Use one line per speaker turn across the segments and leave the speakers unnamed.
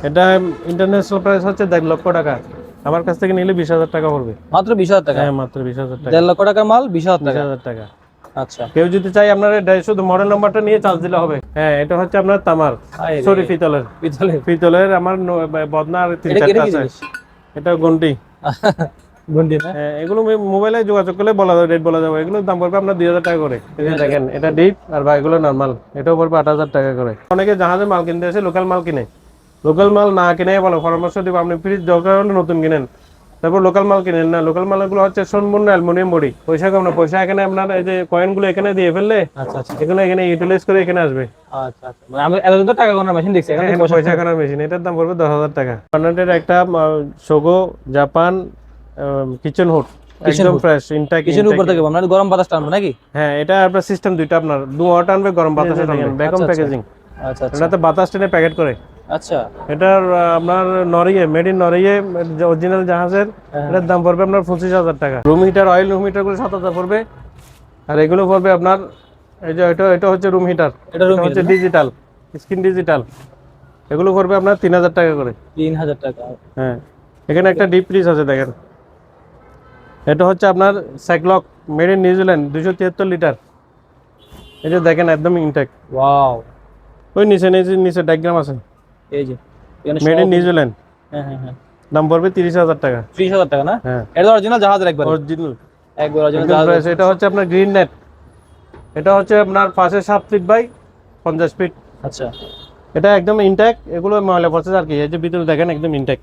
এটা international price হচ্ছে দেড় লক্ষ টাকা। আমার কাছ থেকে নিলে বিশ হাজার টাকা পড়বে।
মাত্র বিশ হাজার টাকা?
হ্যাঁ মাত্র বিশ হাজার টাকা।
দেড় লক্ষ টাকার মাল বিশ হাজার টাকা?
হাজার টাকা।
আচ্ছা।
কেউ যদি চাই আপনার শুধু মডেল নাম্বারটা নিয়ে চার্জ দিলে হবে। হ্যাঁ এটা হচ্ছে আপনার তামার। সরি পিতলের।
পিতলে
পিতলের আমার বদনা আর তিন চারটা আছে। এটা গন্টি।
গন্ডি না?
হ্যাঁ, এগুলো মোবাইলে যোগাযোগ করলে বলা যাবে রেট বলা যাবে। এগুলোর দাম পড়বে আপনার দুই হাজার টাকা করে। দেখেন এটা ডিপ আর বা এগুলো নর্মাল এটাও পড়বে আট হাজার টাকা করে। অনেকে জাহাজে মাল কিনতে আসে লোকাল মাল কিনে। লোকাল মাল না কিনে বলো পরামর্শ দিব আপনি ফ্রিজ দরকার হলে নতুন কিনেন। তারপর লোকাল মাল কিনেন না লোকাল মালগুলো হচ্ছে সম্পূর্ণ অ্যালুমিনিয়াম বডি। পয়সা কম না পয়সা এখানে আপনার এই যে কয়েনগুলো এখানে দিয়ে ফেললে
আচ্ছা আচ্ছা।
এগুলো এখানে ইউটিলাইজ করে এখানে আসবে।
আচ্ছা মানে আমি এতদিন তো টাকা গোনার মেশিন দেখছি এখানে
পয়সা মেশিন এটার দাম পড়বে দশ হাজার টাকা। কর্নাটের একটা সোগো জাপান কিচেন হুড একদম ফ্রেশ ইনটাক
কিচেন উপর থেকে আপনার গরম বাতাস টানবে নাকি?
হ্যাঁ এটা আপনার সিস্টেম দুইটা আপনার। দুয়া টানবে গরম বাতাসে টানবে প্যাকেজিং
আচ্ছা আচ্ছা।
এটাতে বাতাস টেনে প্যাকেট করে।
আচ্ছা।
এটার আপনার নরিয়ে মেড ইন অরিজিনাল জাহাজের এটার দাম পড়বে আপনার পঁচিশ হাজার টাকা। রুম হিটার অয়েল রুম হিটারগুলো সাত হাজার পড়বে। আর এগুলো পড়বে আপনার এই যে এটা এটা হচ্ছে রুম হিটার
এটা
হচ্ছে ডিজিটাল স্ক্রিন ডিজিটাল এগুলো পড়বে আপনার তিন হাজার টাকা করে।
তিন হাজার টাকা।
হ্যাঁ। এখানে একটা ডিপ ফ্রিজ আছে দেখেন। এটা হচ্ছে আপনার সাইক্লক মেড ইন নিউজিল্যান্ড দুশো তিয়াত্তর লিটার এই যে দেখেন একদম ইনটেক
ওয়াও
ওই নিচে নিচে নিচে ডায়াগ্রাম আছে।
এই যে
মেড ইন নিউজিল্যান্ড
হ্যাঁ হ্যাঁ হ্যাঁ।
দাম পড়বে টাকা।
টাকা না?
হ্যাঁ।
এটা অরিজিনাল জাহাজের একবার।
অরিজিনাল
একবার অরিজিনাল জাহাজ।
এটা হচ্ছে আপনার গ্রিন নেট এটা হচ্ছে আপনার পাশে সাত ফিট বাই পঞ্চাশ ফিট
আচ্ছা।
এটা একদম ইনটেক এগুলো ময়লা পড়ছে আর কি। এই যে ভিতরে দেখেন একদম ইনটেক।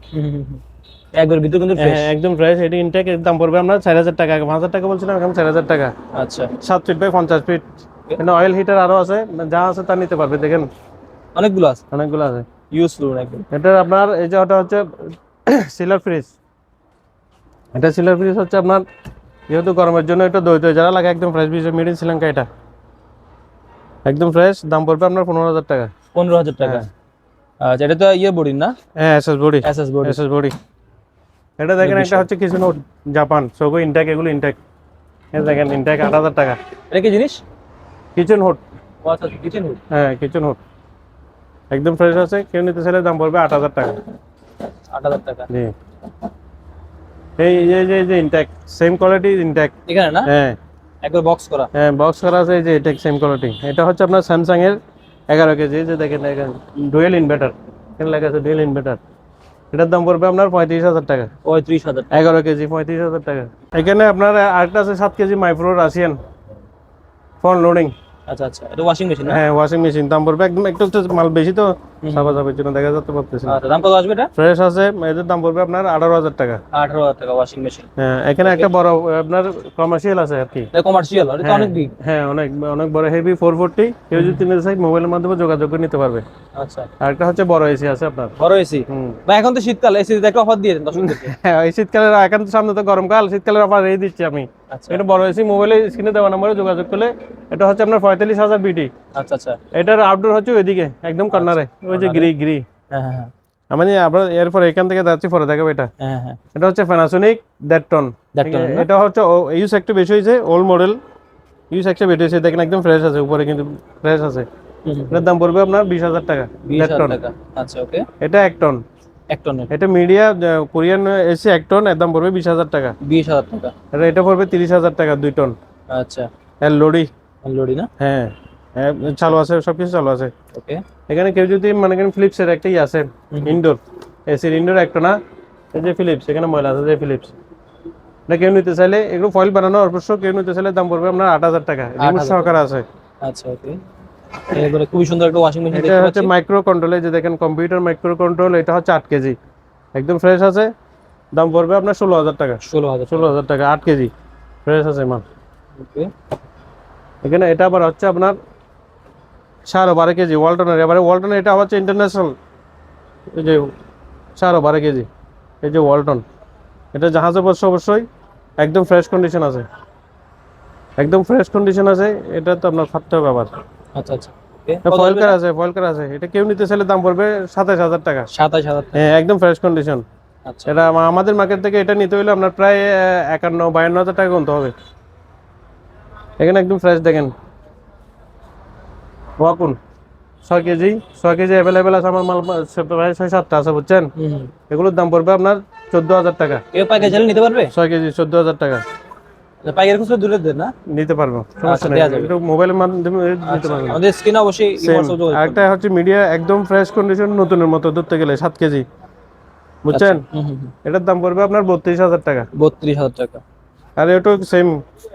একবার ভিতর কিন্তু ফ্রেশ
হ্যাঁ একদম ফ্রেশ এটি ইনটেক দাম পড়বে আপনার চার হাজার টাকা। পাঁচ হাজার টাকা বলছিলাম এখন চার হাজার টাকা।
আচ্ছা।
সাত ফিট বাই পঞ্চাশ ফিট এখানে অয়েল হিটার আরও আছে। যা আছে তা নিতে পারবে দেখেন।
অনেকগুলো আছে।
অনেকগুলো আছে।
ইউজফুল একদম।
এটা আপনার এই যে ওটা হচ্ছে সিলার ফ্রিজ এটা সিলার ফ্রিজ হচ্ছে আপনার যেহেতু গরমের জন্য এটা দই দই যারা লাগে একদম fresh fridge made in Sri Lanka এটা। একদম ফ্রেশ দাম পড়বে আপনার পনেরো হাজার টাকা।
পনেরো হাজার টাকা। আচ্ছা এটা তো ইয়ে বডি না?
হ্যাঁ SS body
SS body
SS body এটা দেখেন একটা হচ্ছে কিছু নোট জাপান সগো ইনটেক এগুলো ইনটেক এটা দেখেন ইনটেক আট হাজার টাকা।
এটা কি জিনিস?
কিচেন হুড
আচ্ছা কিচেন হুড
হ্যাঁ কিচেন হুড একদম ফ্রেশ আছে কেউ নিতে চাইলে দাম পড়বে আট হাজার টাকা।
আট হাজার টাকা।
জি। এই যে যে যে ইনটেক সেম কোয়ালিটি ইনটেক
এখানে না?
হ্যাঁ।
একবার বক্স করা।
হ্যাঁ বক্স করা আছে এই যে এটা সেম কোয়ালিটি এটা হচ্ছে আপনার স্যামসাং এর এগারো কেজি যে দেখেন দেখেন ডুয়েল ইনভার্টার এখানে লেখা আছে ডুয়েল ইনভার্টার এটার দাম পড়বে আপনার পঁয়ত্রিশ হাজার টাকা।
পঁয়ত্রিশ হাজার
এগারো কেজি পঁয়ত্রিশ হাজার টাকা। এখানে আপনার আরেকটা আছে সাত kg micro Russian front loading
আচ্ছা আচ্ছা। এটা ওয়াশিং মেশিন
হ্যাঁ ওয়াশিং মেশিন দাম পড়বে একদম একটু একটু মাল বেশি তো সাবা সাবের জন্য দেখা যাচ্ছে
আচ্ছা দাম কত আসবে এটা?
ফ্রেশ আছে এদের দাম পড়বে আপনার আঠারো হাজার টাকা।
আঠারো হাজার টাকা ওয়াশিং মেশিন
হ্যাঁ এখানে একটা বড় আপনার কমার্শিয়াল আছে আর কি।
এটা কমার্শিয়াল এটা অনেক বিগ
হ্যাঁ অনেক অনেক বড় হেভি ফোর ফোরটি কেউ যদি নিতে চাই মোবাইলের মাধ্যমে যোগাযোগ করে নিতে পারবে।
আচ্ছা।
আর হচ্ছে বড় এসি আছে আপনার।
বড় এসি বা এখন তো শীতকাল এসি একটা অফার দিয়ে দেন দর্শকদেরকে
হ্যাঁ এই শীতকালের এখন তো সামনে তো গরমকাল শীতকালের অফার এই দিচ্ছি আমি।
আচ্ছা।
এটা বড় এসি মোবাইলে স্ক্রিনে দেওয়া নম্বরে যোগাযোগ করলে এটা হচ্ছে আপনার পঁয়তাল্লিশ হাজার বিটি
আচ্ছা আচ্ছা।
এটার আউটডোর হচ্ছে ওইদিকে একদম কর্নারে ওই যে গ্রি গ্রি
হ্যাঁ হ্যাঁ হ্যাঁ।
আমরা এরপর এখান থেকে যাচ্ছি পরে দেখাবো এটা।
হ্যাঁ হ্যাঁ
এটা হচ্ছে প্যানাসোনিক দেড় টন এটা হচ্ছে ইউজ একটু বেশি হয়েছে ওল্ড মডেল ইউজ একটা বেশি হয়েছে দেখেন একদম ফ্রেশ আছে উপরে কিন্তু ফ্রেশ আছে। এটার দাম পড়বে আপনার বিশ হাজার টাকা টন
টাকা। আচ্ছা ওকে।
এটা এক টন
এক টনের
এটা মিডিয়া কোরিয়ান এসি এক টন এর দাম পড়বে বিশ হাজার টাকা।
বিশ হাজার টাকা।
এটা এটা পড়বে তিরিশ হাজার টাকা দুই টন
আচ্ছা।
এর লোডি।
লোডি না?
হ্যাঁ। হ্যাঁ, চালু আছে সবকিছু চালু আছে।
ওকে।
এখানে কেউ যদি মনে করেন ফিলিপসের একটাই আছে ইনডোর এসির ইনডোর একটা না এই যে ফিলিপস এখানে ময়লা আছে যে ফিলিপস এটা কেউ নিতে চাইলে এগুলো ফয়েল বানানো অবশ্য কেউ নিতে চাইলে দাম পড়বে আপনার আট হাজার টাকা। রিমোট সহকারে আছে।
আচ্ছা ওকে। এবারে খুবই সুন্দর একটা ওয়াশিং মেশিন
এটা
দেখতে
হচ্ছে
পাচ্ছি।
মাইক্রো কন্ট্রোল এই যে দেখেন কম্পিউটার মাইক্রো কন্ট্রোল এটা হচ্ছে আট কেজি। একদম ফ্রেশ আছে। দাম পড়বে আপনার ষোলো হাজার টাকা।
ষোলো হাজার
টাকা আট কেজি। ফ্রেশ আছে মাল।
ওকে।
এখানে এটা আবার হচ্ছে আপনার সাড়ে বারো কেজি ওয়ালটনের। এবারে ওয়ালটনের এটা হচ্ছে ইন্টারন্যাশনাল এই যে সাড়ে বারো কেজি এই যে ওয়ালটন। এটা জাহাজে বসে অবশ্যই একদম ফ্রেশ কন্ডিশন আছে। একদম ফ্রেশ কন্ডিশন আছে এটা তো আপনার ফাটতে হবে আবার।
আচ্ছা আচ্ছা।
ফয়েল কার আছে ফয়েল কার আছে। এটা কেউ নিতে চাইলে দাম পড়বে সাতাশ হাজার টাকা।
সাতাশ হাজার
হ্যাঁ একদম ফ্রেশ কন্ডিশন
আচ্ছা।
এটা আমাদের মার্কেট থেকে এটা নিতে হলে আপনার প্রায় একান্ন বায়ান্ন হাজার টাকা গুনতে হবে। এখানে একদম ফ্রেশ দেখেন। ওয়াকুন ছয় কেজি ছয় কেজি অ্যাভেলেবেল আছে আমার মাল প্রায় ছয় সাতটা আছে বুঝছেন? এগুলোর দাম পড়বে আপনার চোদ্দ হাজার টাকা।
কেউ চাইলে নিতে পারবে?
ছয় কেজি চোদ্দ হাজার টাকা।
পাইকারি খুচরা দূরে দেন না?
নিতে পারব সমস্যা
আচ্ছা,
নেই। মোবাইলের মাধ্যমে নিতে
আচ্ছা,
পারবেন
আমাদের স্ক্রিনে অবশ্যই.
আরেকটা হচ্ছে মিডিয়া একদম ফ্রেশ কন্ডিশন নতুনের মতো ধরতে গেলে সাত কেজি। বুঝছেন?
হুম।
এটার দাম পড়বে আপনার বত্রিশ হাজার টাকা।
বত্রিশ হাজার টাকা।
আর এটা সেম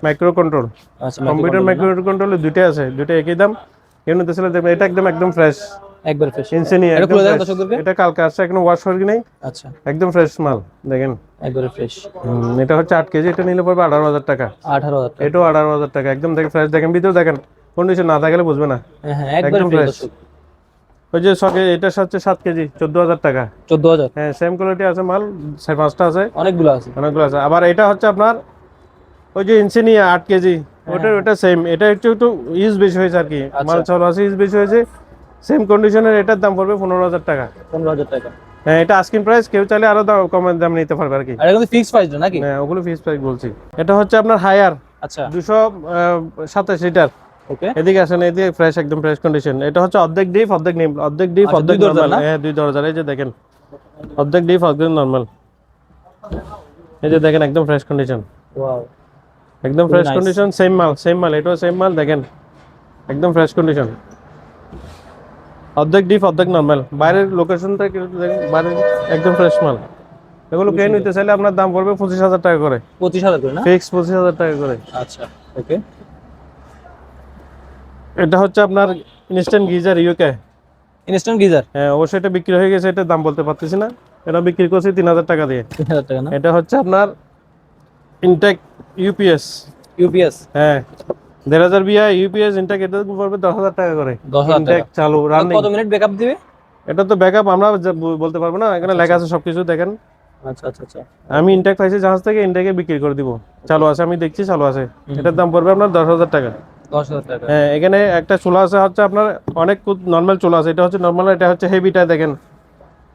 মাইক্রো কন্ট্রোল
আচ্ছা
কম্পিউটার মাইক্রো কন্ট্রোলে দুইটা আছে দুইটা একই দাম। নিতেছিল দেখবেন এটা একদম একদম ফ্রেশ
একবার ফ্রেশ
ইনসেনিয়া
এটা খুলে
fresh।
দর্শকদেরকে?
এটা কালকে আসছে এখনও ওয়াশ নাই
আচ্ছা।
একদম ফ্রেশ মাল দেখেন।
একবারে ফ্রেশ
হুম, এটা হচ্ছে আট কেজি এটা নিলে পড়বে আঠারো হাজার টাকা।
আঠারো হাজার টাকা।
এটাও আঠারো হাজার টাকা একদম দেখেন ফ্রেশ দেখেন ভিতরে দেখেন কন্ডিশন না থাকলে বুঝবে না।
হ্যাঁ হ্যাঁ
একদম
ফ্রেশ
ওই যে সকে এটা হচ্ছে সাত কেজি চোদ্দ হাজার টাকা।
চোদ্দ হাজার।
হ্যাঁ সেম কোয়ালিটি আছে মাল চার পাঁচটা আছে।
অনেকগুলো আছে।
অনেকগুলো আছে। আবার এটা হচ্ছে আপনার ওই যে ইনসিনিয়া আট কেজি ওটা ওটা সেম এটা একটু একটু ইউজ বেশি হয়েছে আর কি। মাল চল আছে ইউজ বেশি হয়েছে। সেম কন্ডিশনের এটার দাম পড়বে পনেরো হাজার টাকা।
পনেরো হাজার টাকা।
হ্যাঁ এটা আস্কিং প্রাইস কেউ চাইলে আরও দাম কমের দাম নিতে পারবে আর কি।
আর এটা কিন্তু ফিক্স প্রাইস নাকি?
হ্যাঁ ওগুলো ফিক্স প্রাইস বলছি। এটা হচ্ছে আপনার হায়ার
আচ্ছা।
দুশো সাতাশ লিটার
ওকে।
এদিকে আসেন এদিকে ফ্রেশ একদম ফ্রেশ কন্ডিশন এটা হচ্ছে অর্ধেক ডিপ অর্ধেক নিম অর্ধেক ডিপ
আচ্ছা,
অর্ধেক নরমাল হ্যাঁ দুই দরজা এই যে দেখেন। অর্ধেক ডিপ অর্ধেক নরমাল এই যে দেখেন একদম ফ্রেশ কন্ডিশন
ওয়াও
একদম ফ্রেশ কন্ডিশন সেম মাল সেম মাল এটাও সেম মাল দেখেন। একদম ফ্রেশ কন্ডিশন অর্ধেক ডিপ অর্ধেক নরমাল। বাইরের লোকেশন থেকে বাইরের একদম ফ্রেশ মাল। এগুলো কে নিতে চাইলে আপনার দাম পড়বে পঁচিশ হাজার টাকা করে।
পঁচিশ হাজার করে না?
ফিক্স পঁচিশ হাজার টাকা করে।
আচ্ছা ওকে।
এটা হচ্ছে আপনার instant geyser UK
instant geyser?
হ্যাঁ অবশ্যই এটা বিক্রি হয়ে গেছে এটা দাম বলতে পারতেছি না। এটা বিক্রি করছি তিন হাজার টাকা দিয়ে।
তিন হাজার টাকা না?
এটা হচ্ছে আপনার ইনটেক ইউপিএস
ইউপিএস
হ্যাঁ। দেড় হাজার বিয়া ইউপিএস ইনটেক এটা পড়বে দশ হাজার টাকা করে।
দশ হাজার
চালু রানিং
কত মিনিট ব্যাকআপ দিবে?
এটা তো ব্যাকআপ আমরা বলতে পারব না এখানে লেখা আছে সবকিছু দেখেন।
আচ্ছা আচ্ছা আচ্ছা।
আমি ইনটেক পাইছি জাহাজ থেকে ইনটেকে বিক্রি করে দিব। চালু আছে আমি দেখছি চালু আছে। এটার দাম পড়বে আপনার দশ হাজার টাকা।
দশ হাজার টাকা।
হ্যাঁ এখানে একটা চুলা আছে হচ্ছে আপনার অনেক নর্মাল চুলা আছে এটা হচ্ছে নর্মাল এটা হচ্ছে হেভিটা দেখেন।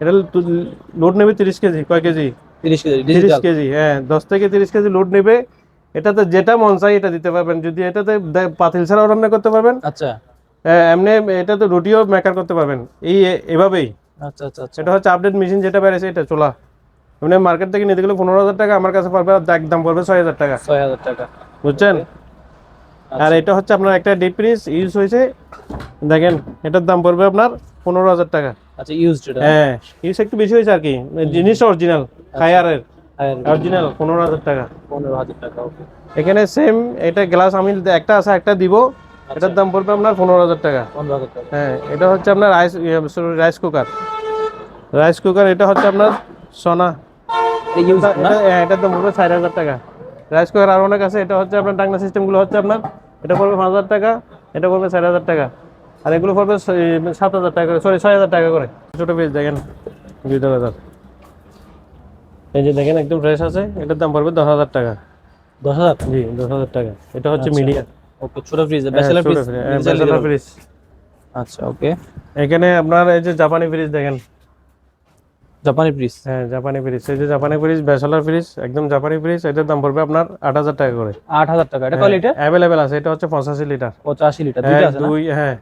এটা লোড নেবে তিরিশ কেজি কয় কেজি?
তিরিশ কেজি
তিরিশ কেজি হ্যাঁ দশ থেকে তিরিশ কেজি লোড নেবে। এটাতে যেটা মন চাই এটা দিতে পারবেন। যদি এটাতে পাতিল ছাড়াও রান্না করতে পারবেন
আচ্ছা।
এমনি এটাতে রুটিও মেকার করতে পারবেন। এই এভাবেই।
আচ্ছা আচ্ছা আচ্ছা।
এটা হচ্ছে আপডেট মেশিন যেটা বেড়েছে এটা চোলা। এমনি মার্কেট থেকে নিতে গেলে পনেরো হাজার টাকা আমার কাছে পড়বে আর একদম পড়বে ছয় হাজার টাকা।
ছয় হাজার টাকা।
বুঝছেন? আর এটা হচ্ছে আপনার একটা ডিপ ফ্রিজ ইউজ হয়েছে। দেখেন এটার দাম পড়বে আপনার পনেরো হাজার টাকা।
আচ্ছা ইউজড এটা।
হ্যাঁ ইউজ একটু বেশি হয়েছে আর কি। জিনিস অরিজিনাল হায়ারের অরিজিনাল পনেরো হাজার টাকা।
পনেরো হাজার টাকা ওকে
এখানে সেম এটা গ্লাস আমি একটা আছে একটা দিব এটার দাম পড়বে আপনার পনেরো হাজার টাকা।
পনেরো হাজার টাকা।
হ্যাঁ এটা হচ্ছে আপনার rice rice cooker rice cooker এটা হচ্ছে আপনার সোনা। হ্যাঁ, এটার দাম পড়বে চার হাজার টাকা। রাইস কুকার আর অনেক আছে এটা হচ্ছে আপনার টাংনা সিস্টেমগুলো হচ্ছে আপনার এটা পড়বে পাঁচ হাজার টাকা এটা পড়বে চার হাজার টাকা। আর এগুলো পড়বে সাত হাজার টাকা করে সরি ছয় হাজার টাকা করে। ছোটো পিস দেখেন দুই হাজার। এই যে দেখেন একদম ফ্রেশ আছে। এটার দাম পড়বে দশ হাজার টাকা।
দশ হাজার?
জি দশ হাজার টাকা। এটা হচ্ছে মিডিয়া
ওকে ছোট ফ্রিজ ব্যাচেলার ফ্রিজ
ফ্রিজ
আচ্ছা ওকে।
এখানে আপনার এই যে জাপানি ফ্রিজ দেখেন।
জাপানি ফ্রিজ
হ্যাঁ জাপানি ফ্রিজ এই যে জাপানি ফ্রিজ ব্যাচেলার ফ্রিজ একদম জাপানি ফ্রিজ এটার দাম পড়বে আপনার আট হাজার টাকা করে।
আট হাজার টাকা। এটা কয় লিটার
অ্যাভেলেবেল আছে। এটা হচ্ছে পঁচাশি লিটার
পঁচাশি লিটার
হ্যাঁ
দুইটা আছে না?
দুই হ্যাঁ।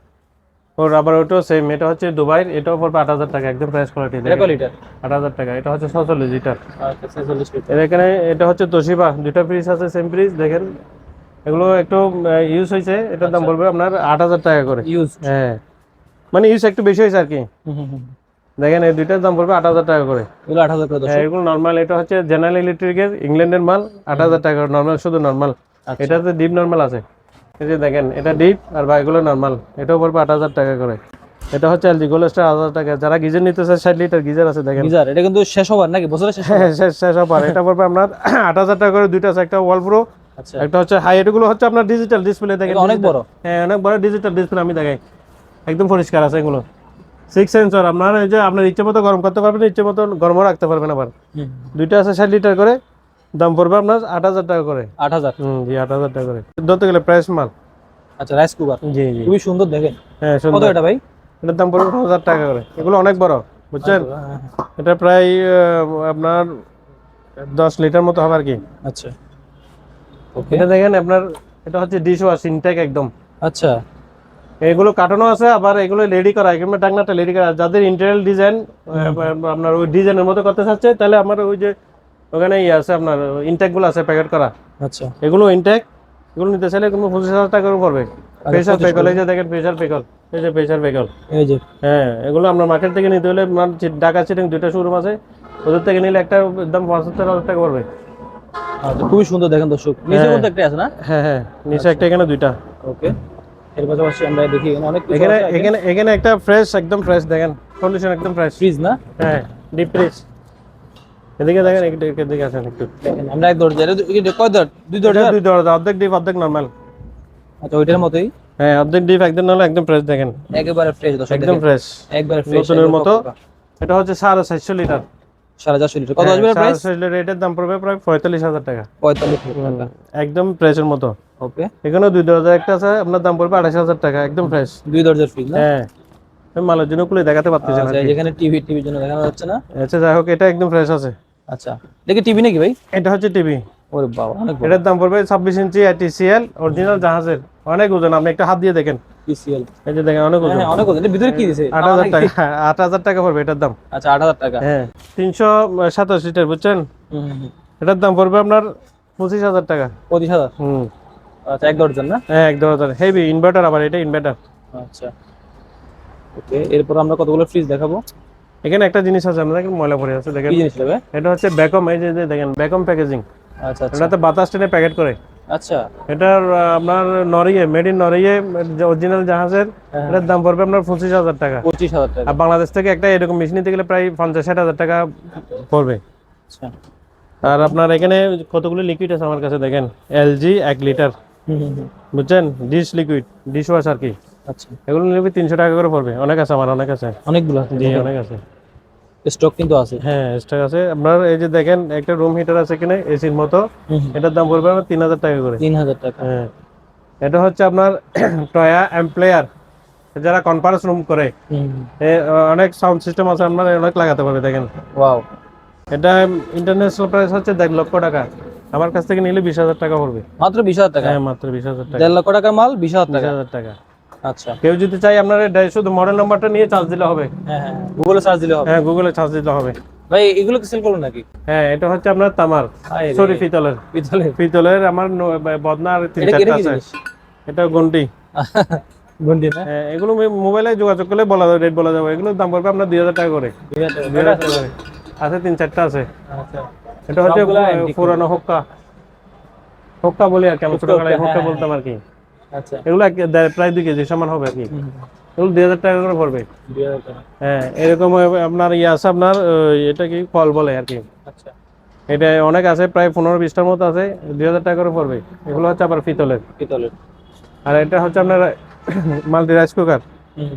ওর আবার ওটাও সেম এটা হচ্ছে দুবাইয়ের এটাও পড়বে আট হাজার টাকা একদম ফ্রেশ কোয়ালিটি
এটা লিটার
আট হাজার টাকা এটা হচ্ছে ছচল্লিশ লিটার
আচ্ছা লিটার
এর এখানে এটা হচ্ছে তোশিবা দুটা ফ্রিজ আছে সেম ফ্রিজ দেখেন। এগুলো একটু ইউজ হয়েছে এটার দাম পড়বে আপনার আট হাজার টাকা করে।
ইউজ
হ্যাঁ। মানে ইউজ একটু বেশি হয়েছে আর কি। দেখেন এই দুইটার দাম পড়বে আট হাজার টাকা করে।
এগুলো আট হাজার করে
হ্যাঁ এগুলো নর্মাল এটা হচ্ছে জেনারেল ইলেকট্রিকের ইংল্যান্ডের মাল আট হাজার টাকা নর্মাল শুধু নর্মাল
আচ্ছা।
এটাতে ডিপ নর্মাল আছে। এই যে দেখেন এটা ডিপ আর বা এগুলো নর্মাল এটাও পড়বে আট হাজার টাকা করে। এটা হচ্ছে এলজি গোল্ড স্টার হাজার টাকা। যারা গিজার নিতে চায় ষাট লিটার গিজার আছে দেখেন।
গিজার এটা কিন্তু শেষ হবার নাকি? বছরের শেষ
হ্যাঁ শেষ শেষ অফার এটা পড়বে আপনার আট হাজার টাকা করে দুইটা আছে। একটা ওয়াল প্রো
আচ্ছা।
একটা হচ্ছে হাই এগুলো হচ্ছে আপনার ডিজিটাল ডিসপ্লে দেখেন।
অনেক বড়।
হ্যাঁ অনেক বড় ডিজিটাল ডিসপ্লে আমি দেখাই। একদম পরিষ্কার আছে এগুলো। সিক্স সেন্সর আপনার এই যে আপনার ইচ্ছে মতো গরম করতে পারবেন ইচ্ছে মতো গরমও রাখতে পারবেন আবার। দুইটা আছে ষাট লিটার করে। দাম পড়বে আপনার আট হাজার টাকা করে।
আট হাজার?
হুম জি আট হাজার টাকা করে। ধরতে গেলে প্রাইস মাল।
আচ্ছা রাইস কুকার
জি জি।
খুবই সুন্দর দেখেন।
হ্যাঁ সুন্দর।
এটা ভাই?
এটার দাম পড়বে হাজার টাকা করে। এগুলো অনেক বড় বুঝছেন?
হ্যাঁ,
এটা প্রায় আপনার দশ লিটার মতো হবে আর কি।
আচ্ছা। ওকে।
এটা দেখেন আপনার এটা হচ্ছে ডিশ ওয়াশ ইনটেক একদম।
আচ্ছা।
এগুলো কাটানো আছে আবার এগুলো রেডি করা এগুলো ডাকনাটা রেডি করা। যাদের ইন্টারিয়াল ডিজাইন আপনার ওই ডিজাইনের মতো করতে চাচ্ছে তাহলে আমার ওই যে ওখানে ইয়ে আছে আপনার ইনটেকগুলো আছে প্যাকেট করা।
আচ্ছা।
এগুলো ইনটেক এগুলো নিতে চাইলে কোনো পঁচিশ হাজার টাকা করে পড়বে। প্রেশার পেকল এই যে দেখেন প্রেশার পেকল এই যে প্রেশার পেকল
এই যে।
হ্যাঁ এগুলো আপনার মার্কেট থেকে নিতে হলে আপনার ঢাকা চিটিং দুইটা শোরুম আছে। ওদের থেকে নিলে একটা একদম পঁচাত্তর হাজার টাকা পড়বে।
আচ্ছা খুবই সুন্দর দেখেন দর্শক। নিচে মধ্যে একটা আছে না?
হ্যাঁ হ্যাঁ নিচে একটা এখানে দুইটা।
ওকে। এর পাশাপাশি আমরা দেখি এখানে অনেক
এখানে এখানে এখানে একটা ফ্রেশ একদম ফ্রেশ দেখেন। কন্ডিশন একদম ফ্রেশ
ফ্রিজ না?
হ্যাঁ ডিপ ফ্রিজ এদিকে দেখেন একটু এদিকে আসেন একটু।
আমরা এক দরজা কয় দর? দুই দরজা?
দুই দরজা অর্ধেক ডিপ অর্ধেক নর্মাল।
আচ্ছা ওইটার মতোই?
হ্যাঁ অর্ধেক ডিপ একদম নর্মাল একদম ফ্রেশ দেখেন।
একেবারে ফ্রেশ দর্শক
একদম ফ্রেশ।
একবারে ফ্রেশ
নতুনের মতো। এটা হচ্ছে লিটার।
লিটার। কত আসবে প্রাইস
চারশো লিটার এটার দাম পড়বে প্রায় পঁয়তাল্লিশ হাজার টাকা।
পঁয়তাল্লিশ টাকা।
একদম ফ্রেশের মতো।
ওকে।
এখানে দুই দরজা একটা আছে আপনার দাম পড়বে আঠাশ হাজার টাকা একদম ফ্রেশ।
দুই দরজার ফ্রিজ না?
হ্যাঁ। মালের জন্য খুলে দেখাতে পারতেছি না
আচ্ছা এই যেখানে টিভি টিভির জন্য দেখানো যাচ্ছে না?
আচ্ছা যাই হোক এটা একদম ফ্রেশ আছে।
আচ্ছা দেখি টিভি নাকি ভাই?
এটা হচ্ছে টিভি।
ওরে বাবা অনেক
এটার দাম পড়বে ছাব্বিশ ইঞ্চি টিসিএল অরিজিনাল জাহাজের। অনেক ওজন আপনি একটা হাত দিয়ে দেখেন।
পিসিএল
এই যে দেখেন অনেক ওজন।
হ্যাঁ অনেক ওজন। এর ভিতরে কি দিছে?
আট হাজার টাকা আট হাজার টাকা পড়বে এটার দাম।
আচ্ছা আট হাজার টাকা।
হ্যাঁ তিনশো সাতাশ লিটার বুঝছেন। এটার দাম পড়বে আপনার পঁচিশ হাজার টাকা।
পঁচিশ হাজার?
হুম।
আচ্ছা এক দরজন না?
হ্যাঁ একদম হাজার হেভি ইনভার্টার আবার এটা ইনভার্টার
আচ্ছা। ওকে এরপর আমরা কতগুলো ফ্রিজ দেখাবো?
এখানে একটা জিনিস আছে আপনাদের ময়লা পড়ে আছে দেখেন। এটা? হচ্ছে ব্যাকম এই যে দেখেন ব্যাকম প্যাকেজিং
আচ্ছা আচ্ছা।
এটাতে বাতাস টেনে প্যাকেট করে।
আচ্ছা।
এটার আপনার Norway made in Norway original জাহাজের
হ্যাঁ।
এটার দাম পড়বে আপনার পঁচিশ হাজার টাকা।
পঁচিশ হাজার টাকা।
আর বাংলাদেশ থেকে একটা এরকম মেশিন নিতে গেলে প্রায় পঞ্চাশ ষাট হাজার টাকা পড়বে।
আচ্ছা।
আর আপনার এখানে কতগুলো লিকুইড আছে আমার কাছে দেখেন? এলজি এক লিটার। বুঝছেন ডিশ লিকুইড ডিশ ওয়াশ আর কি?
আচ্ছা।
এগুলো নিলে তিনশো টাকা করে পড়বে। অনেক আছে আমার অনেক আছে।
অনেকগুলো আছে
জি অনেক আছে।
স্টক কিন্তু আছে।
হ্যাঁ স্টক আছে। আপনার এই যে দেখেন একটা রুম হিটার আছে কিনে এসির মতো। এটার দাম পড়বে আমার তিন হাজার টাকা করে।
তিন হাজার টাকা।
হ্যাঁ। এটা হচ্ছে আপনার টয়া এমপ্লয়ার যারা কনফারেন্স রুম করে। অনেক সাউন্ড সিস্টেম আছে আপনার অনেক লাগাতে পারবে দেখেন।
ওয়াও
এটা ইন্টারন্যাশনাল প্রাইস হচ্ছে দেড় লক্ষ টাকা। আমার কাছ থেকে নিলে বিশ হাজার টাকা পড়বে।
মাত্র বিশ হাজার টাকা?
হ্যাঁ মাত্র বিশ হাজার টাকা।
দেড় লক্ষ টাকার মাল বিশ হাজার টাকা?
হাজার টাকা।
আচ্ছা।
কেউ যদি চাই আপনার শুধু মডেল নাম্বারটা নিয়ে চার্জ দিলে হবে।
হ্যাঁ হ্যাঁ গুগলে সার্চ দিলে হবে।
হ্যাঁ গুগলে চার্জ দিতে হবে।
ভাই এগুলো কি সেল করুন নাকি?
হ্যাঁ এটা হচ্ছে আপনার তামার। সরি পিতলের।
পিতলের।
পিতলের আমার ন- বদনা আর তিন চারটা আছে। এটা গন্ডি
গন্ডি না?
হ্যাঁ, এগুলো মোবাইলে যোগাযোগ করলে বলা যাবে রেট বলা যাবে এগুলোর দাম পড়বে আপনার দুই হাজার টাকা করে। আছে তিন চারটা আছে।
আচ্ছা।
এটা হচ্ছে পুরানো হোক্কা। হোক্কা বলি আর কি আমি ছোটবেলায় হোক্কা
হ্যাঁ,
বলতাম আর কি।
আচ্ছা।
এগুলো প্রায় দুই কেজি সমান হবে আর কি। এগুলো দুই হাজার টাকা করে পড়বে। হ্যাঁ এরকম আপনার ইয়ে আছে আপনার এটা কি ফল বলে আর কি।
আচ্ছা।
এটা অনেক আছে প্রায় পনেরো বিশটার মতো আছে দুই হাজার টাকা করে পড়বে। এগুলো হচ্ছে আবার পিতলের।
পিতলের।
আর এটা হচ্ছে আপনার মাল্টি রাইস কুকার।
হুম,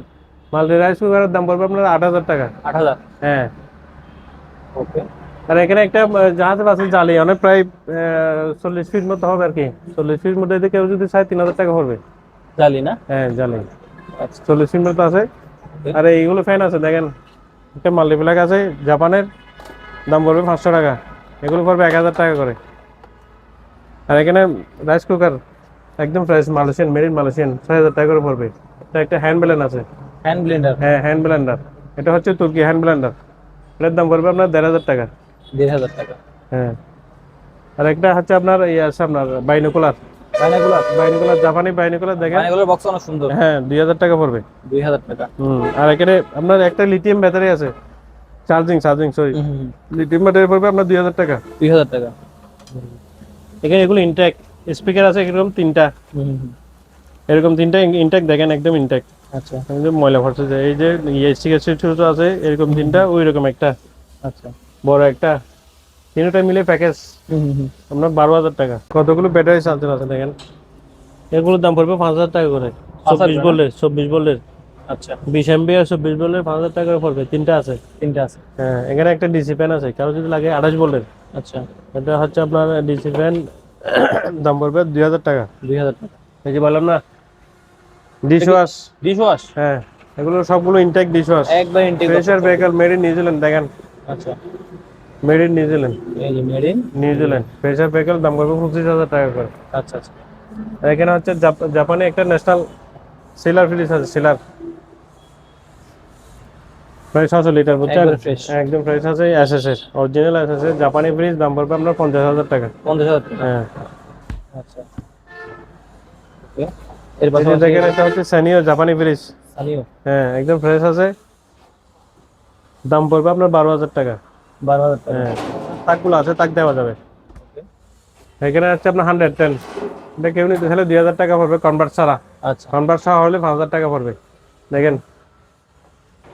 মাল্টি রাইস কুকারের দাম পড়বে আপনার আট হাজার টাকা।
আট হাজার।
হ্যাঁ।
ওকে।
আর এখানে একটা জাহাজ আছে জালি অনেক প্রায় চল্লিশ ফিট মতো হবে আর কি। চল্লিশ ফিট মধ্যে যদি কেউ যদি চায় তিন হাজার টাকা পড়বে।
জালি না?
হ্যাঁ জালি।
আচ্ছা।
চল্লিশ ফিট মতো আছে। আর এইগুলো ফ্যান আছে দেখেন। একটা মাল্টিপ্লাক আছে জাপানের। দাম পড়বে পাঁচশো টাকা। এগুলো পড়বে এক হাজার টাকা করে। আর এখানে রাইস কুকার একদম fresh Malaysian made in Malaysian ছয় হাজার টাকা করে পড়বে। এটা একটা হ্যান্ড ব্লেন্ড আছে।
হ্যান্ড ব্লেন্ডার
হ্যাঁ হ্যান্ড ব্লেন্ডার এটা হচ্ছে তুর্কি হ্যান্ড ব্লেন্ডার এটার দাম পড়বে আপনার দেড় হাজার টাকা।
দেড় হাজার টাকা।
হ্যাঁ। আর একটা হচ্ছে আপনার ইয়ে আছে আপনার বাইনোকুলার।
বাইনাগুলো
বাইনোকুলার জাপানি বাইনোকুলার দেখেন।
বাইনাগুলোর বক্স অনেক সুন্দর।
হ্যাঁ দুই হাজার টাকা পড়বে।
দুই হাজার টাকা।
হুম আর এখানে আপনার একটা লিথিয়াম ব্যাটারি আছে। চার্জিং চার্জিং সরি
হুম, হুম, হুম।
লিথিয়াম ব্যাটারি পড়বে আপনার দুই হাজার টাকা।
দুই হাজার টাকা।
এখানে এগুলো ইনটেক স্পিকার আছে এরকম তিনটা। এরকম তিনটা ইনটেক দেখেন একদম ইনটেক
আচ্ছা।
ময়লা ভরছে এই যে ইয়ে স্টিকার আছে এরকম তিনটা ওই রকম একটা।
আচ্ছা।
বড় একটা। তিনটা মিলে প্যাকেজ। আপনার বারো হাজার টাকা। কতগুলো ব্যাটারি চার্জার আছে দেখেন? এগুলোর দাম পড়বে পাঁচ হাজার টাকা করে। চব্বিশ
টাকা?
বললের চব্বিশ বললের
আচ্ছা।
বিশ এমবি আর চব্বিশ বললের পাঁচ হাজার টাকা করে পড়বে। তিনটা আছে।
তিনটা আছে।
হ্যাঁ এখানে একটা ডিসি ফ্যান আছে। কারও যদি লাগে আঠাশ বললের
আচ্ছা।
এটা হচ্ছে আপনার ডিসি ফ্যান দাম পড়বে দুই হাজার টাকা।
দুই হাজার টাকা।
এই যে বললাম না? ডিশ ওয়াশ
ডিশ ওয়াশ
হ্যাঁ এগুলো সবগুলো ইনটেক ডিশ ওয়াশ
একবার intake
pressure vehicle made in New Zealand দেখেন।
আচ্ছা।
মেড ইন নিউজিল্যান্ড
এই যে made in
New Zealand pressure vehicle দাম পড়বে পঁচিশ হাজার টাকা করে।
আচ্ছা আচ্ছা।
এখানে হচ্ছে জাপানে একটা ন্যাশনাল সিলার ফ্রিজ আছে সিলার প্রায় আছে লিটার বুঝছেন? একদম ফ্রেশ আছে এসএসএস অরিজিনাল এসএসএস জাপানি ফ্রিজ দাম পড়বে আপনার পঞ্চাশ হাজার টাকা।
পঞ্চাশ হাজার
হ্যাঁ।
আচ্ছা। ওকে। এর
যে দেখেন এটা হচ্ছে স্যানিও জাপানি ফ্রিজ
স্থানীয়
হ্যাঁ একদম ফ্রেশ আছে। দাম পড়বে আপনার বারো হাজার টাকা।
বারো হাজার টাকা।
হ্যাঁ। তাকগুলো আছে তাক দেওয়া যাবে। এখানে হচ্ছে আপনার হান্ড্রেড টেন এটা কেউ নিতে চাইলে দুই হাজার টাকা পড়বে কনভার্ট ছাড়া।
আচ্ছা।
কনভার্ট ছাড়া হলে পাঁচ হাজার টাকা পড়বে। দেখেন।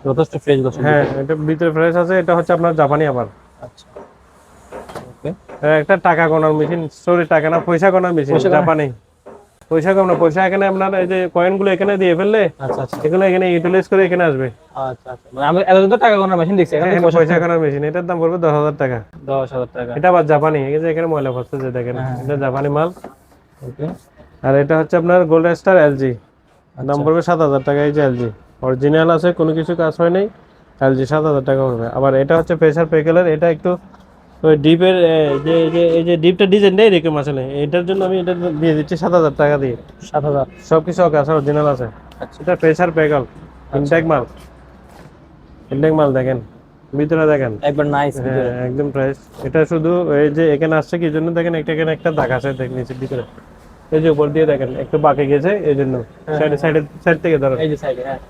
যথেষ্ট ফ্রেশ
হ্যাঁ এটা ভিতরে ফ্রেশ আছে এটা হচ্ছে আপনার জাপানি আবার।
আচ্ছা।
একটা টাকা গোনার মেশিন সরি টাকা না পয়সা গোনার মেশিন? জাপানি। পয়সা কম না পয়সা এখানে আপনার এই যে কয়েনগুলো এখানে দিয়ে ফেললে
আচ্ছা আচ্ছা।
এগুলো এখানে ইউটিলাইজ করে এখানে আসবে।
আচ্ছা মানে আমি এতদিন তো টাকা গোনার মেশিন দেখছি এখানে
এখানে
পয়সা
পয়সা গোনার মেশিন এটার দাম পড়বে দশ হাজার টাকা।
দশ হাজার টাকা।
এটা আবার জাপানি এই যে এখানে ময়লা পড়ছে যে দেখেন
হ্যাঁ।
এটা জাপানি মাল।
ওকে।
আর এটা হচ্ছে আপনার গোল্ড স্টার এলজি। দাম পড়বে সাত হাজার টাকা এই যে এলজি অরিজিনাল আছে কোনো কিছু কাজ হয় নাই এলজি সাত হাজার টাকা পড়বে। আবার এটা হচ্ছে প্রেসার পেকেলের এটা একটু ওই ডিপের যে এই যে এই যে ডিপটা এরকম আসলে এটার জন্য আমি এটা দিয়ে দিচ্ছি সাত হাজার টাকা দিয়ে।
সাত হাজার।
সব কিছু ওকে অরিজিনাল আছে।
আচ্ছা।
এটা প্রেসার পেকেল ইনটেক মাল। ইনটেক মাল দেখেন ভিতরে দেখেন।
একবার নাইস
হ্যাঁ একদম ফ্রেশ এটা শুধু এই যে এখানে আসছে কি জন্য? দেখেন একটা এখানে একটা দাগ আছে দেখ নিচের ভিতরে। এই যে উপর দিয়ে দেখেন একটু বাঁকে গেছে এই জন্য। সাইডে সাইডে সাইড থেকে ধরো
এই যে সাইডে হ্যাঁ।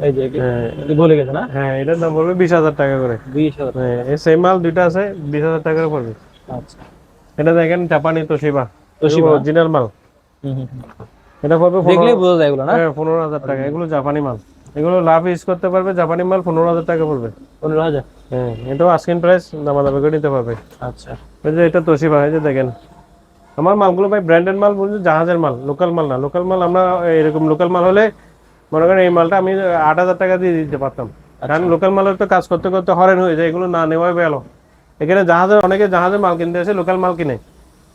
এই যে
হ্যাঁ
গেছে না?
হ্যাঁ এটার দাম পড়বে বিশ হাজার টাকা করে।
বিশ হাজার
হ্যাঁ সেম মাল দুইটা আছে বিশ হাজার টাকা পড়বে।
আচ্ছা।
এটা দেখেন জাপানি তোশিবা।
Toshiba?
অরিজিনাল মাল।
হুম হুম হুম।
এটা পড়বে
দেখলেই বোঝা যায় এগুলো না?
হ্যাঁ পনেরো হাজার টাকা। এগুলো জাপানি মাল। এগুলো লাভ ইউজ করতে পারবে জাপানি মাল পনেরো হাজার টাকা পড়বে।
পনেরো হাজার?
হ্যাঁ এটাও আস্কিন প্রাইস দামা দামে করে নিতে পারবে।
আচ্ছা।
এই যে এটা তোশিবা এই যে দেখেন। আমার মালগুলো ভাই ব্র্যান্ডেড মাল বলছি জাহাজের মাল লোকাল মাল না। লোকাল মাল আমরা এরকম লোকাল মাল হলে মনে করেন এই মালটা আমি আট হাজার টাকা দিয়ে দিতে পারতাম। কারণ লোকাল মালের তো কাজ করতে করতে হরেন হয়ে যায় এগুলো না নেওয়াই ভালো। এখানে জাহাজের অনেকে জাহাজের মাল কিনতে আসে লোকাল মাল কিনে।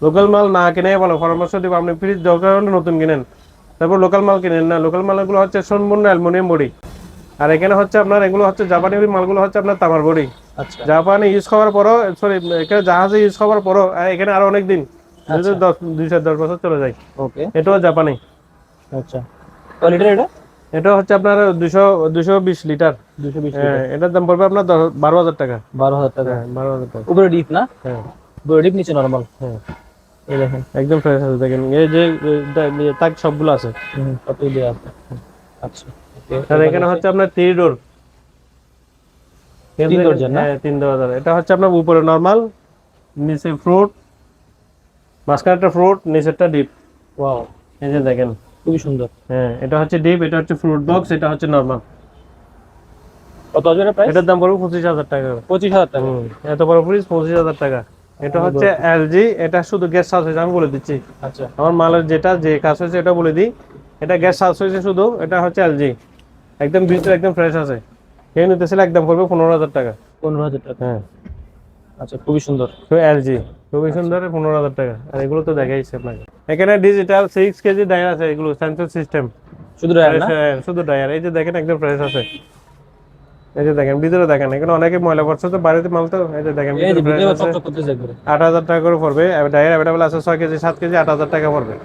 লোকাল মাল না কিনে ভালো পরামর্শ দিব আপনি ফ্রিজ দরকার হলে নতুন কিনেন। তারপর লোকাল মাল কিনেন না লোকাল মালগুলো হচ্ছে সম্পূর্ণ অ্যালুমিনিয়াম বডি। আর এখানে হচ্ছে আপনার এগুলো হচ্ছে জাপানি মালগুলো হচ্ছে আপনার তামার বডি।
আচ্ছা।
জাপানে ইউজ করার পরও সরি এখানে জাহাজে ইউজ করার পরও এখানে আরও অনেক দিন যদি দশ দুইশো দশ বছর চলে যায়।
ওকে
এটাও জাপানি।
আচ্ছা। এটা
এটা হচ্ছে আপনার দুশো দুশো বিশ লিটার।
দুশো বিশ
হ্যাঁ এটার দাম পড়বে আপনার বারো হাজার টাকা।
বারো হাজার টাকা।
হ্যাঁ বারো হাজার টাকা।
উপরে ডিপ না?
হ্যাঁ।
উপরে ডিপ নিচে নর্মাল
হ্যাঁ।
এই দেখেন।
একদম ফ্রেশ আছে দেখেন। এই যে তাক সবগুলো আছে।
আচ্ছা.
আর এখানে হচ্ছে আপনার থ্রি ডোর
তিন দরজার না?
হ্যাঁ তিন এটা হচ্ছে আপনার উপরে নর্মাল নিচে ফ্রুট মাঝখানেরটা ফ্রুট নিচেরটা ডিপ
ওয়াও
এই যে দেখেন।
খুবই সুন্দর।
হ্যাঁ এটা হচ্ছে ডিপ এটা হচ্ছে ফ্রুট বক্স এটা হচ্ছে নর্মাল
কত হাজার প্রাইস
এটার দাম পড়বে পঁচিশ হাজার টাকা।
পঁচিশ হাজার টাকা।
এত বড় ফ্রিজ পঁচিশ হাজার টাকা। এটা হচ্ছে এলজি এটা শুধু গ্যাস সার্চ হয়েছে আমি বলে দিচ্ছি।
আচ্ছা।
আমার মালের যেটা যে কাজ হয়েছে এটা বলে দিই। এটা গ্যাস সার্চ হয়েছে শুধু এটা হচ্ছে এলজি একদম ভিতরে একদম ফ্রেশ আছে। কেউ নিতেছিল একদম পড়বে পনেরো হাজার টাকা।
পনেরো হাজার টাকা।
হ্যাঁ।
আচ্ছা খুবই সুন্দর।
এলজি খুবই সুন্দর পনেরো হাজার টাকা। আর এগুলো তো দেখাইছে আপনাকে। এখানে ডিজিটাল সিক্স কেজি ডায়ার আছে এগুলো সেন্সর সিস্টেম
শুধু ড্রাইভার না?
শুধু ডায়ার এই যে দেখেন একদম ফ্রেশ আছে। এই যে দেখেন ভিতরে দেখেন এখানে অনেকে ময়লা পড়ছে তো বাড়িতে মাল তো এই যে দেখেন আট হাজার টাকা করে পড়বে ডায়ার অ্যাভেলেবল আছে ছয় কেজি সাত কেজি আট হাজার টাকা পড়বে।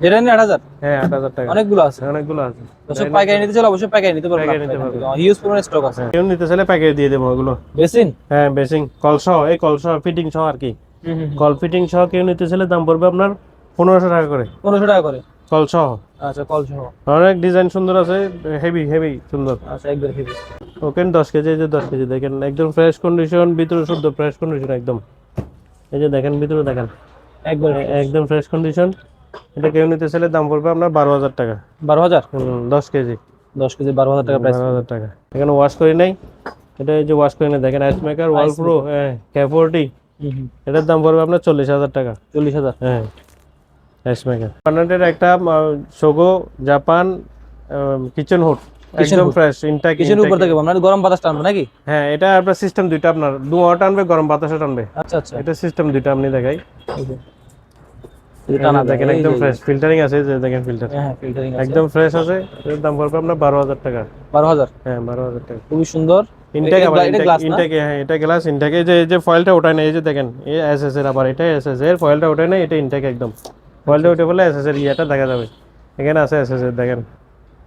যেটা নিয়ে আট হাজার?
হ্যাঁ আট হাজার টাকা।
অনেকগুলো আছে।
অনেকগুলো আছে।
দর্শক পাইকারি নিতে চাইলে অবশ্যই পাইকারি নিতে
পাইকারি নিতে
পারবেন হিউজ পরিমাণে স্টক আছে।
কেউ নিতে চাইলে দিয়ে দেবো ওগুলো।
বেসিন?
হ্যাঁ বেসিং কল সহ এই কল সহ ফিটিং সহ আর কি। কল ফিটিং সহ কেউ নিতে চাইলে দাম পড়বে আপনার পনেরোশো টাকা করে।
পনেরোশো টাকা করে?
কল সহ
আচ্ছা কল সহ
অনেক ডিজাইন সুন্দর আছে হেভি হেভি সুন্দর।
আচ্ছা একবার হেভি
ওকেন দশ কেজি এই যে দশ কেজি দেখেন একদম ফ্রেশ কন্ডিশন ভিতরে শুদ্ধ ফ্রেশ কন্ডিশন একদম। এই যে দেখেন ভিতরে দেখেন।
একবার
এ- একদম ফ্রেশ কন্ডিশন এটা কেউ নিতে চাইলে দাম পড়বে আপনার বারো হাজার টাকা।
বারো হাজার?
দশ কেজি।
দশ কেজি বারো হাজার টাকা প্রাইস
বারো হাজার টাকা। এখানে ওয়াশ করি নাই। এটা এই যে ওয়াশ করে নাই দেখেন আইস মেকার ওয়াল প্রো হ্যাঁ ক্যাফোর্টি এটার দাম পড়বে আপনার চল্লিশ হাজার টাকা।
চল্লিশ হাজার।
হ্যাঁ আইস মেকার কর্নাটের একটা সোগো জাপান কিচেন হুড একদম ফ্রেশ ইনটাক
কিচেন উপর থেকে আপনার গরম বাতাস টানবে নাকি?
হ্যাঁ এটা আপনার সিস্টেম দুইটা আপনার। দুয়া টানবে গরম বাতাসে টানবে
আচ্ছা আচ্ছা।
এটা সিস্টেম দুইটা আপনি দেখাই।
টানা
দেখেন একদম ফ্রেশ ফিল্টারিং আছে এই যে দেখেন ফিল্টার
হ্যাঁ ফিল্টারিং আছে।
একদম ফ্রেশ আছে এর দাম পড়বে আপনার বারো হাজার টাকা।
বারো হাজার?
হ্যাঁ বারো হাজার টাকা।
খুবই সুন্দর।
ইনটেক আবার
এটা glass না?
ইনটেক হ্যাঁ এটা গ্লাস ইনটেকে যে এই যে ফয়েলটা ওঠায় না এই যে দেখেন এই এসএস এর আবার এটা এসএস এর ফয়েলটা ওঠায় না এটা ইনটেক একদম। ফয়েলটা উঠে বলে এসএস এর ইয়েটা দেখা যাবে। এখানে আছে এসএস এর দেখেন।